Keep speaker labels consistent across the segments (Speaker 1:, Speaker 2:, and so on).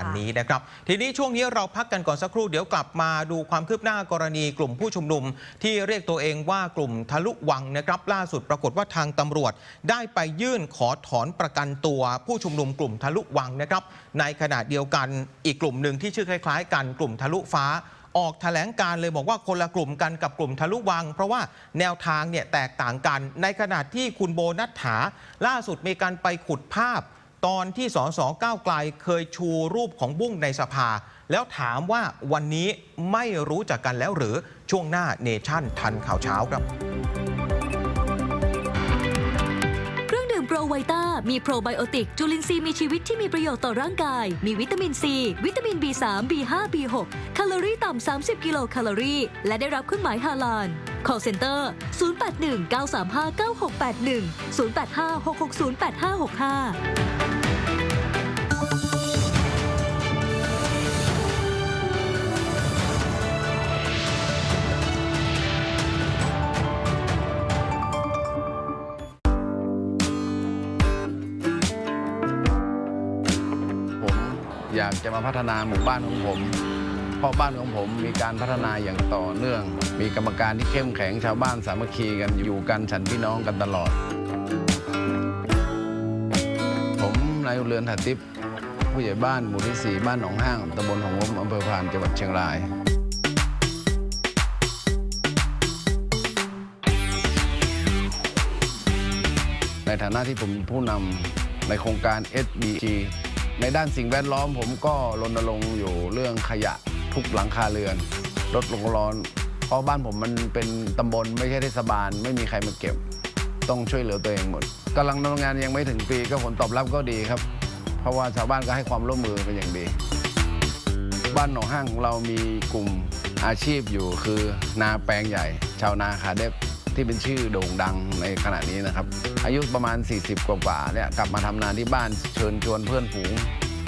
Speaker 1: อันนี้นะครับ ทีนี้ช่วงนี้เราพักกันก่อนสักครู่เดี๋ยวกลับมาดูความคืบหน้ากรณีกลุ่มผู้ชุมนุม ที่เรียกตัวเองว่ากลุ่มทะลุวังนะครับ ล่าสุดปรากฏว่าทางตำรวจ ได้ไปยื่นขอถอนประกันตัวผู้ชุมนุมกลุ่มทะลุวังนะครับ ในขณะเดียวกันอีกกลุ่มหนึ่งที่ชื่อคล้ายๆ กันกลุ่มทะลุฟ้าออกแถลงการเลยบอกว่าคนละกลุ่มกันกับกลุ่มทะลุวัง เพราะว่าแนวทางเนี่ยแตกต่างกัน ในขณะที่คุณโบนัฐถาล่าสุดมีการไปขุดภาพ ตอนที่สสก้าวไกลเคยชูรูปของบุ้งในสภา แล้วถามว่าวันนี้ไม่รู้จักกันแล้วหรือช่วงหน้าเนชั่นทันข่าวเช้าครับ
Speaker 2: เครื่องดื่มโปรไวต้ามีโปรไบโอติก จุลินทรีย์มีชีวิตที่มีประโยชน์ต่อร่างกาย มีวิตามินซี วิตามิน B3 B5 B6 แคลอรี่ต่ำ 30 กิโลแคลอรี่ และได้รับเครื่องหมายฮาลาล call center 081 935 9681 085 660 8565
Speaker 3: อยากจะมาพัฒนาหมู่บ้านของผมเพราะบ้านของผมมีการพัฒนาอย่างต่อเนื่อง มีกรรมการที่เข้มแข็งชาวบ้านสามัคคีกันอยู่กันฉันพี่น้องกันตลอด ผมนายเรือนถัดทิพย์ผู้ใหญ่บ้านหมู่ที่ 4 บ้านหนองห้างตำบลหองลมอำเภอพานจังหวัดเชียงรายในฐานะที่ผมผู้นำในโครงการ SBG ในด้านสิ่งแวดล้อมผมก็รณรงค์อยู่เรื่องขยะทุกหลังคาเรือนลดโลกร้อน เพราะบ้านผมมันเป็นตำบลไม่ใช่เทศบาล ไม่มีใครมาเก็บ ต้องช่วยเหลือตัวเองหมดกำลังดำเนินงานยังไม่ถึงปีก็ผลตอบรับก็ดีครับ เพราะว่าชาวบ้านก็ให้ความร่วมมือเป็นอย่างดี บ้านหนองห้างของเรามีกลุ่มอาชีพอยู่คือนาแปลงใหญ่ ชาวนาขาเด็บ ที่เป็นชื่อโด่งดังในขณะนี้นะครับ อายุประมาณ 40 กว่าๆเนี่ยกลับมาทำนาที่บ้านเชิญชวนเพื่อนฝูง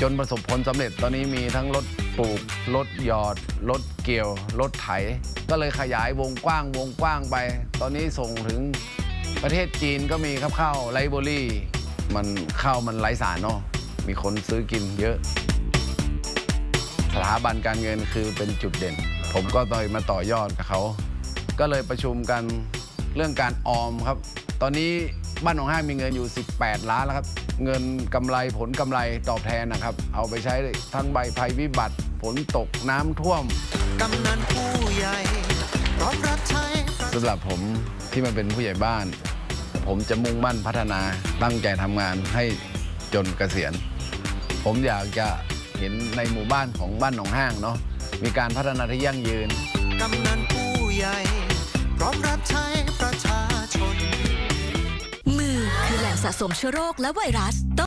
Speaker 3: จนประสบผลสำเร็จตอนนี้มีทั้งรถปลูกรถหยอดรถเกี่ยวรถไถ ก็เลยขยายวงกว้างวงกว้างไป ตอนนี้ส่งถึงประเทศจีนก็มีครับข้าวไรเบอรี่ มันข้าวมันไร้สารเนาะมีคนซื้อกินเยอะสถาบันการเงินคือเป็นจุดเด่น ผมก็ต่อยมาต่อยอดกับเขา ก็เลยประชุมกัน เรื่องการออมครับ ตอนนี้บ้านหนองห้างมีเงินอยู่ 18 ล้านแล้วครับ เงินกำไรผลกำไรตอบแทนนะครับ เอาไปใช้ทั้งใบภัยวิบัติฝนตกน้ำท่วม
Speaker 4: กำนันผู้ใหญ่พร้อมรับใช้ประ
Speaker 3: สำหรับผมที่มาเป็นผู้ใหญ่บ้าน ผมจะมุ่งมั่นพัฒนาตั้งใจทำงานให้จนเกษียณ ผมอยากจะเห็นในหมู่บ้านของบ้านหนองห้างเนาะมีการพัฒนาที่ยั่งยืน
Speaker 4: กำนันผู้ใหญ่พร้อมรับใช้
Speaker 2: สะสมเชื้อโรคและไวรัส